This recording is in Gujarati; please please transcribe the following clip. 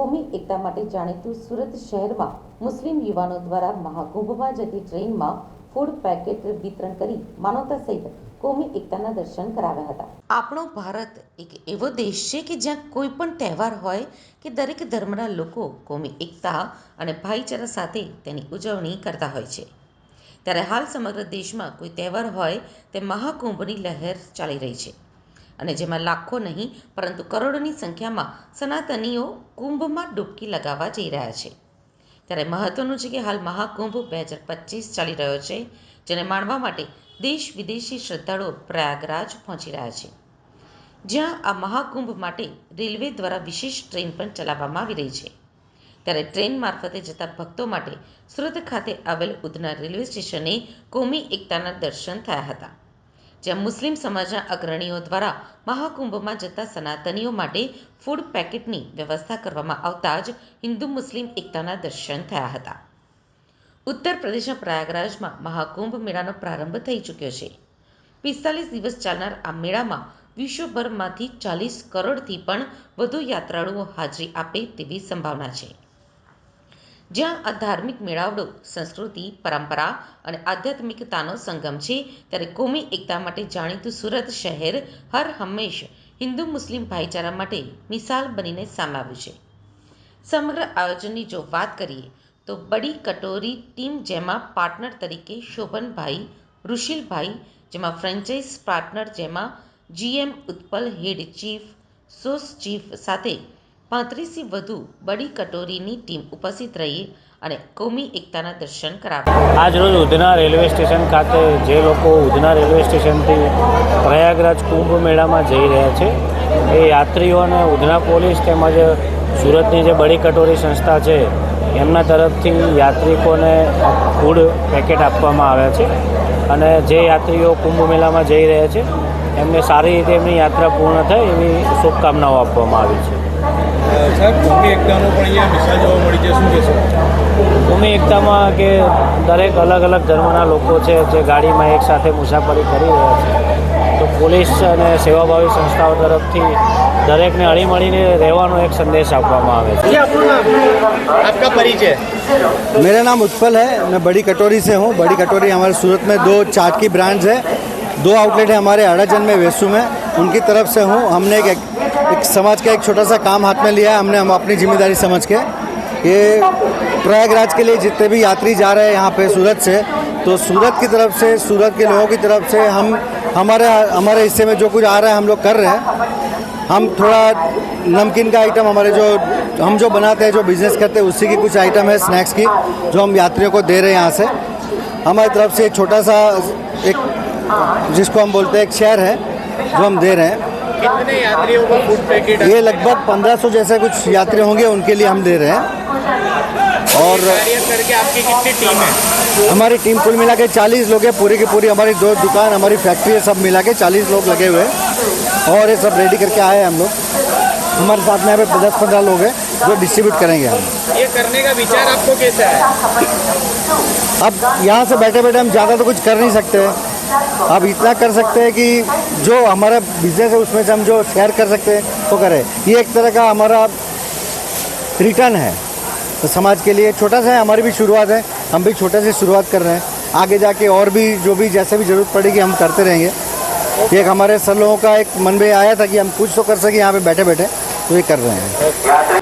કોમી એકતા માટે જાણીતું સુરત શહેરમાં મુસ્લિમ યુવાનો દ્વારા મહાકુંભમાં જતી ટ્રેનમાં ફૂડ પેકેટ વિતરણ કરી માનવતા સહિત કોમી એકતાના દર્શન કરાવ્યા હતા. આપણો ભારત એક એવો દેશ છે કે જ્યાં કોઈ પણ તહેવાર હોય કે દરેક ધર્મના લોકો કોમી એકતા અને ભાઈચારા સાથે તેની ઉજવણી કરતા હોય છે. ત્યારે હાલ સમગ્ર દેશમાં કોઈ તહેવાર હોય તે મહાકુંભની લહેર ચાલી રહી છે. અને જેમાં લાખો નહીં, પરંતુ કરોડોની સંખ્યામાં સનાતનીઓ કુંભમાં ડૂબકી લગાવવા જઈ રહ્યા છે. ત્યારે મહત્વનું છે કે હાલ મહાકુંભ બે હજાર પચીસ ચાલી રહ્યો છે, જેને માણવા માટે દેશ વિદેશી શ્રદ્ધાળુઓ પ્રયાગરાજ પહોંચી રહ્યા છે. જ્યાં આ મહાકુંભ માટે રેલવે દ્વારા વિશેષ ટ્રેન પણ ચલાવવામાં આવી રહી છે. ત્યારે ટ્રેન મારફતે જતા ભક્તો માટે સુરત ખાતે આવેલ ઉધના રેલવે સ્ટેશને કોમી એકતાના દર્શન થયા હતા. જ્યાં મુસ્લિમ સમાજના અગ્રણીઓ દ્વારા મહાકુંભમાં જતા સનાતનીઓ માટે ફૂડ પેકેટની વ્યવસ્થા કરવામાં આવતા જ હિન્દુ મુસ્લિમ એકતાના દર્શન થયા હતા. ઉત્તર પ્રદેશના પ્રયાગરાજમાં મહાકુંભ મેળાનો પ્રારંભ થઈ ચૂક્યો છે. પિસ્તાલીસ દિવસ ચાલનાર આ મેળામાં વિશ્વભરમાંથી ચાલીસ કરોડથી પણ વધુ યાત્રાળુઓ હાજરી આપે તેવી સંભાવના છે. જ્યાં આ ધાર્મિક મેળાવડો, સંસ્કૃતિ, પરંપરા અને આધ્યાત્મિકતાનો સંગમ છે, ત્યારે કોમી એકતા માટે જાણીતું સુરત શહેર હર હંમેશ હિન્દુ મુસ્લિમ ભાઈચારા માટે મિસાલ બનીને સામે છે. સમગ્ર આયોજનની જો વાત કરીએ, તો બડી કટોરી ટીમ જેમાં પાર્ટનર તરીકે શોભનભાઈ, ઋષિલભાઈ, જેમાં ફ્રેન્ચાઇઝ પાર્ટનર જેમાં GM Utpal, head chef, sous chef સાથે પાંત્રીસથી વધુ બડી કટોરીની ટીમ ઉપસ્થિત રહી અને કોમી એકતાના દર્શન કરાવ્યા. આજ રોજ ઉધના રેલવે સ્ટેશન ખાતે જે લોકો ઉધના રેલવે સ્ટેશનથી પ્રયાગરાજ કુંભ મેળામાં જઈ રહ્યા છે, એ યાત્રીઓને ઉધના પોલીસ તેમજ સુરતની જે બડી કટોરી સંસ્થા છે, એમના તરફથી યાત્રિકોને ફૂડ પેકેટ આપવામાં આવ્યા છે અને જે યાત્રીઓ કુંભ મેળામાં જઈ રહ્યા છે, એમને સારી રીતે એમની યાત્રા પૂર્ણ થાય એવી શુભકામનાઓ આપવામાં આવી છે. સાહેબ કોમી એકતાનો પણ અહીંયા મિસાલ જોવા મળી છે શું કહેશો ભૂમિ એકતામાં કે દરેક અલગ અલગ ધર્મના લોકો છે જે ગાડીમાં એકસાથે મુસાફરી કરી રહ્યા છે તો પોલીસ અને સેવાભાવી સંસ્થાઓ તરફથી દરેકને હળીમળીને રહેવાનો એક સંદેશ આપવામાં આવે છે આપકા પરિચય मेरा नाम उत्पल है मैं बड़ी कटोरी से हूँ बड़ी कटोरी हमारे सूरत में दो चाट की ब्रांड्स है दो आउटलेट है हमारे अड़ाजन में वेसू में उनकी तरफ से हूँ हमने एक, एक समाज का एक छोटा सा काम हाथ में लिया है, हमने, हम अपनी ज़िम्मेदारी समझ के। ये प्रयागराज के लिए जितने भी यात्री जा रहे हैं यहाँ पे सूरत से तो सूरत की तरफ़ से, सूरत के लोगों की तरफ़ से हम, हमारे हमारे हिस्से में जो कुछ आ रहा है, हम लोग कर रहे हैं। हम थोड़ा नमकीन का आइटम हमारे जो, हम जो बनाते हैं, जो बिज़नेस करते हैं, उसी की कुछ आइटम है स्नैक्स की, जो हम यात्रियों को दे रहे हैं यहाँ से। हमारी तरफ़ से एक छोटा सा, एक, जिसको हम बोलते हैं एक शेयर है, जो हम दे रहे हैं। कितने यात्रियों को फ़ूड पैकेट ये लगभग 1500 जैसे कुछ यात्री होंगे उनके लिए हम दे रहे हैं। और करके आपकी कितनी टीम है? हमारी टीम कुल मिला के चालीस लोग हैं पूरी की पूरी हमारी दो दुकान हमारी फैक्ट्री है सब मिला के चालीस लोग लगे हुए हैं। और ये सब रेडी करके आए हैं हम लोग। हमारे साथ में यहाँ पे दस पंद्रह लोग हैं जो डिस्ट्रीब्यूट करेंगे हम। ये करने का विचार आपको कैसा है? अब यहाँ से बैठे बैठे हम ज़्यादा तो कुछ कर नहीं सकते। अब इतना कर सकते हैं कि जो हमारा बिज़नेस है, उसमें से हम जो शेयर कर सकते हैं, वो करें। ये एक तरह का हमारा रिटर्न है। तो समाज के लिए छोटा सा है, हमारी भी शुरुआत है। हम भी छोटे से शुरुआत कर रहे हैं। आगे जाके और भी, जो भी, जैसे भी ज़रूरत पड़ेगी, हम करते रहेंगे। ये एक हमारे सर लोगों का एक मन में आया था कि हम कुछ तो कर सके, यहाँ पे बैठे बैठे तो ये कर रहे हैं।